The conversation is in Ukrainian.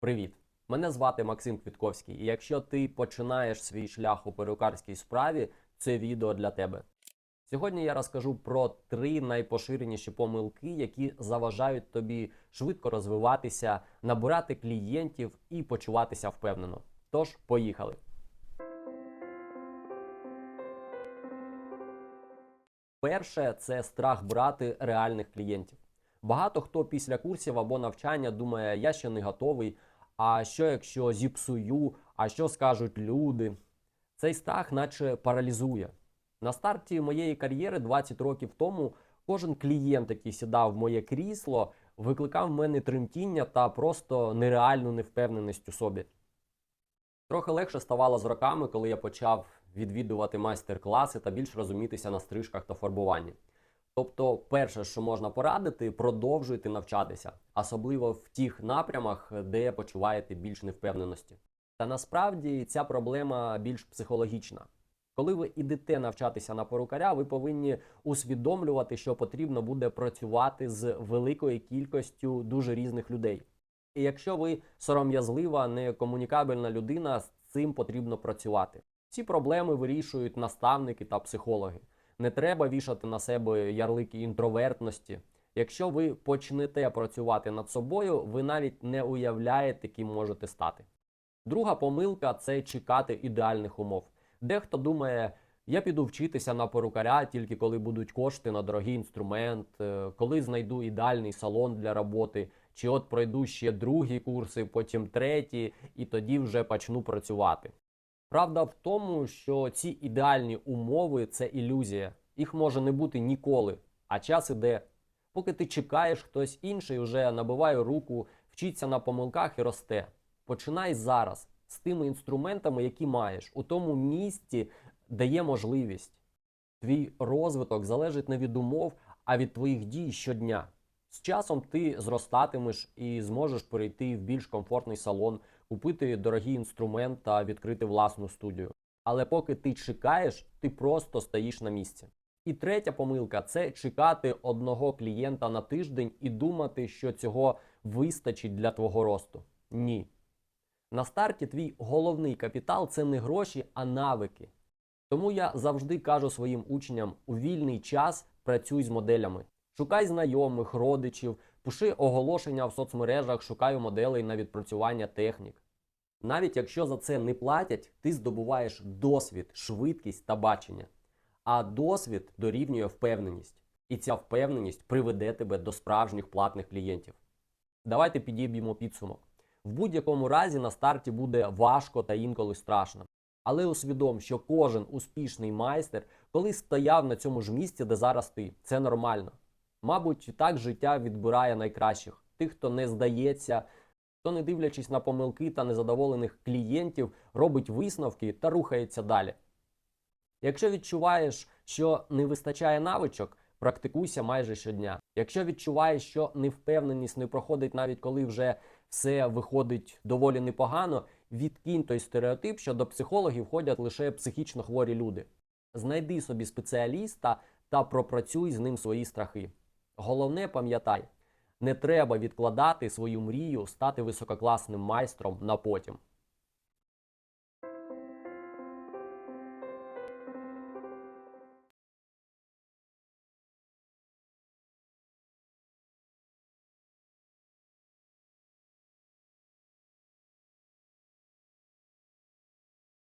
Привіт! Мене звати Максим Квітковський, і якщо ти починаєш свій шлях у перукарській справі, це відео для тебе. Сьогодні я розкажу про три найпоширеніші помилки, які заважають тобі швидко розвиватися, набирати клієнтів і почуватися впевнено. Тож, поїхали! Перше це страх брати реальних клієнтів. Багато хто після курсів або навчання думає, я ще не готовий. А що якщо зіпсую, а що скажуть люди? Цей страх наче паралізує. На старті моєї кар'єри 20 років тому кожен клієнт, який сідав в моє крісло, викликав в мене тремтіння та просто нереальну невпевненість у собі. Трохи легше ставало з роками, коли я почав відвідувати майстер-класи та більш розумітися на стрижках та фарбуванні. Тобто, перше, що можна порадити, продовжуйте навчатися, особливо в тих напрямах, де почуваєте більш невпевненості. Та насправді ця проблема більш психологічна. Коли ви йдете навчатися на перукаря, ви повинні усвідомлювати, що потрібно буде працювати з великою кількістю дуже різних людей. І якщо ви сором'язлива, некомунікабельна людина, з цим потрібно працювати. Ці проблеми вирішують наставники та психологи. Не треба вішати на себе ярлики інтровертності. Якщо ви почнете працювати над собою, ви навіть не уявляєте, ким можете стати. Друга помилка це чекати ідеальних умов. Дехто думає, я піду вчитися на перукаря тільки коли будуть кошти на дорогий інструмент, е, коли знайду ідеальний салон для роботи, чи от пройду ще другі курси, потім треті, і тоді вже почну працювати. Правда в тому, що ці ідеальні умови це ілюзія. Їх може не бути ніколи, а час іде. Поки ти чекаєш, хтось інший вже набиває руку, вчиться на помилках і росте. Починай зараз з тими інструментами, які маєш, у тому місці, де є можливість. Твій розвиток залежить не від умов, а від твоїх дій щодня. З часом ти зростатимеш і зможеш перейти в більш комфортний салон, купити дорогий інструмент та відкрити власну студію. Але поки ти чекаєш, ти просто стоїш на місці. І третя помилка це чекати одного клієнта на тиждень і думати, що цього вистачить для твого росту. Ні. На старті твій головний капітал це не гроші, а навики. Тому я завжди кажу своїм учням: у вільний час працюй з моделями. Шукай знайомих, родичів, пиши оголошення в соцмережах, шукаю моделей на відпрацювання технік. Навіть якщо за це не платять, ти здобуваєш досвід, швидкість та бачення. А досвід дорівнює впевненість. І ця впевненість приведе тебе до справжніх платних клієнтів. Давайте підіб'ємо підсумок. В будь-якому разі на старті буде важко та інколи страшно. Але усвідом, що кожен успішний майстер колись стояв на цьому ж місці, де зараз ти. Це нормально. Мабуть, так життя відбирає найкращих, тих, хто не здається, хто, не дивлячись на помилки та незадоволених клієнтів, робить висновки та рухається далі. Якщо відчуваєш, що не вистачає навичок, практикуйся майже щодня. Якщо відчуваєш, що невпевненість не проходить навіть коли вже все виходить доволі непогано, відкинь той стереотип, що до психологів ходять лише психічно хворі люди. Знайди собі спеціаліста та пропрацюй з ним свої страхи. Головне, пам'ятай, не треба відкладати свою мрію стати висококласним майстром на потім.